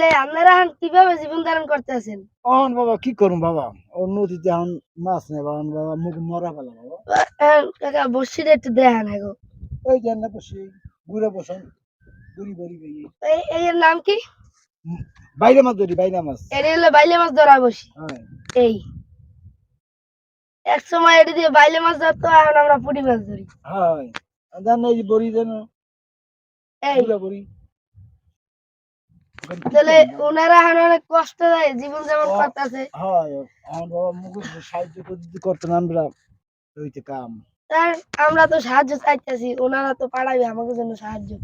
তাহলে আপনারা কীভাবে জীবন ধারণ করতেছেন? অহন বাবা কি করুম বাবা? ও নদীতে এখন মাছ নেই বাবা বাবা মুখ মরা ফেলা বাবা। কাকা বসিটা একটু দেখেন গো ওই জান্না বসে ঘুরে বসেন। ঘুরি ঘুরি বেরিয়ে এই এই এর নাম কি? বাইরে মাছ ধরি বাইরে মাছ। এটা হলো বাইলে মাছ ধরা বসি। হ্যাঁ। এই। এক সময় এটা দিয়ে বাইলে মাছ ধরতো এখন আমরা পুঁটি মাছ ধরি। হ্যাঁ। জান এই যে বড়ি দেন এই। বড়ি। তাহলে ওনারা এখন অনেক কষ্ট দেয় জীবন যেমন করতেছে। হ্যাঁ এখন বাবা মুখ সাহায্য করে করতেন আমরা হইতে কাম। আর আমরা তো সাহায্য চাইতেছি ওনারা তো পাঠাবে আমাদের জন্য সাহায্য।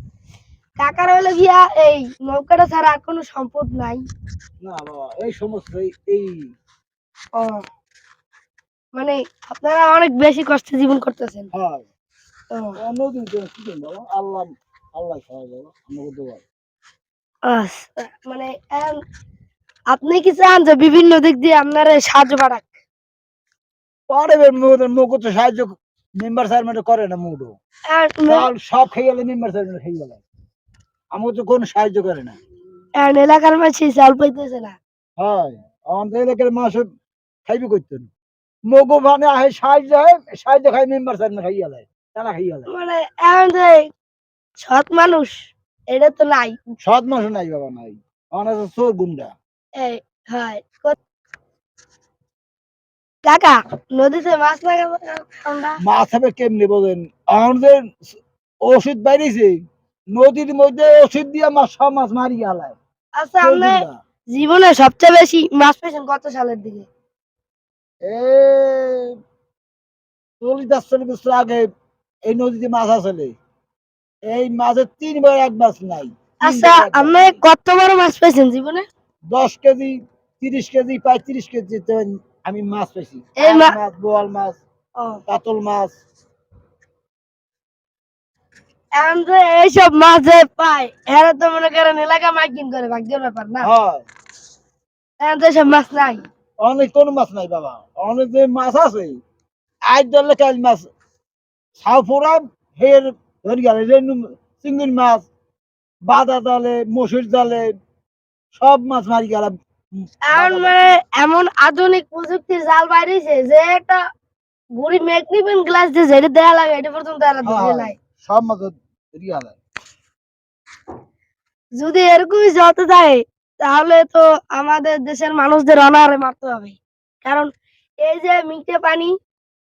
কাকার হলো গিয়া এই নৌকাটা ছাড়া আর কোনো সম্পদ নাই। না বাবা এই সমস্ত এই- ও মানে আপনারা অনেক বেশি কষ্টে জীবন করতেছেন। হ্যাঁ। আল্লাহ আল্লাহ বাবা আমাকে দেওয়া মানে আপনি কি চান যে বিভিন্ন দিক দিয়ে আপনারা সাহায্য মুখ তো সাহায্য মেম্বার চেয়ারম্যান করে না মুডো। সব খেয়ে গেলে মেম্বার চেয়ারম্যান খেয়ে গেলে। আমাকে তো কোনো সাহায্য করে না। এলাকার মাঝে চাল পাইতেছে না। হয় আমাদের এলাকার মাস খাইবে করতেন মগো মানে আহে সাহায্য হয় সাহায্য খাই মেম্বার চেয়ারম্যান খাই গেলে তারা খাই গেলে মানে সৎ মানুষ এটা তো নাই। সৎ মাস নাই বাবা নাই। আমার আছে চোর গুন্ডা। এই হয়। কাকা নদীতে মাছ মাছ হবে কেমনি বলেন? আমাদের ওষুধ বাইরেছে নদীর মধ্যে ওষুধ দিয়ে মাছ সব মাছ মারি গেলায় আচ্ছা আপনি জীবনে সবচেয়ে বেশি মাছ পেয়েছেন কত সালের দিকে? এ চল্লিশ চল্লিশ বছর আগে এই নদীতে মাছ আসলে। এই মাছের তিনবার এক মাছ নাই। আচ্ছা মাছ আপনি নাই। কত বড় মাছ পেয়েছেন জীবনে? দশ কেজি তিরিশ কেজি পঁয়ত্রিশ কেজি তো আমি মাছ পাইছি। এই মাছ বোয়াল মাছ কাতল মাছ। এইসব মাছ যে পায় এরা তো মনে করেন এলাকা মাইকিং করে ভাগ্যের ব্যাপার না। হয়। এখন তো এসব মাছ নাই। অনেক কোনো মাছ নাই বাবা। অনেক যে মাছ আছে আজ ধরলে কাল মাছ ছাও ফোরাম হের ধরি গেলে রেনু চিংড়ি মাছ বাদা জালে মসুর জালে সব মাছ মারি গেলাম। এখন মানে এমন আধুনিক প্রযুক্তির জাল বাইরেছে যে একটা ম্যাগনিফিন গ্লাস দিয়ে যেটা দেয়া লাগে এটা পর্যন্ত ধরে হ্যাঁ। নাই। সব মাছ ধরি গেলে যদি এরকমই চলতে থাকে তাহলে তো আমাদের দেশের মানুষদের অনাহারে মারতে হবে। কারণ এই যে মিটে পানি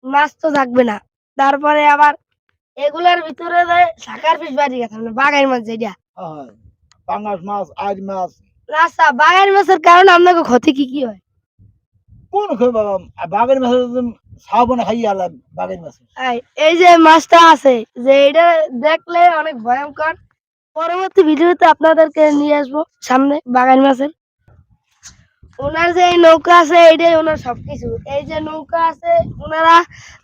মাছ তো থাকবে না। তারপরে আবার এগুলার ভিতরে যে শাকার পিস বাড়ি গেছে মানে বাগান মাছ যেটা। হয় পাঙ্গাস মাছ আজ মাছ। আচ্ছা বাগান মাছের কারণে আপনাকে ক্ষতি কি কি হয়? কোন খেয়ে বাবা বাঘের মাছ ছাও না খাই মাছ এই, যে মাছটা আছে যে এটা দেখলে অনেক ভয়ঙ্কর। পরবর্তী ভিডিওতে আপনাদেরকে নিয়ে আসব সামনে বাগান মাছের। ওনার যে এই নৌকা আছে এইটাই ওনার সবকিছু। এই যে নৌকা আছে ওনারা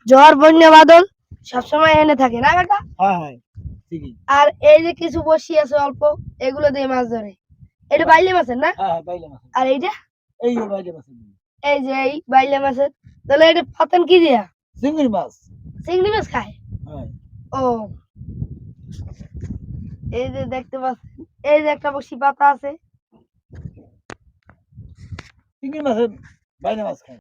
ঝড় বন্যা বাদল সবসময় এনে থাকে না কাকা? হ্যাঁ হ্যাঁ। ঠিকই। আর এই যে কিছু বসি আছে অল্প এগুলো দিয়ে মাছ ধরে। এটা বাইলে মাছের না? হ্যাঁ হ্যাঁ বাইলে মাছ আর এইটা? এই যে বাইলে মাছ এই যে এই বাইলে মাছের। তাহলে এটা পাতেন কি দিয়া? চিংড়ি মাছ। চিংড়ি মাছ খায়? হ্যাঁ। ও। এই যে দেখতে পাচ্ছেন এই যে একটা বসি পাতা আছে। চিংড়ি মাছের বাইলে মাছ খায়।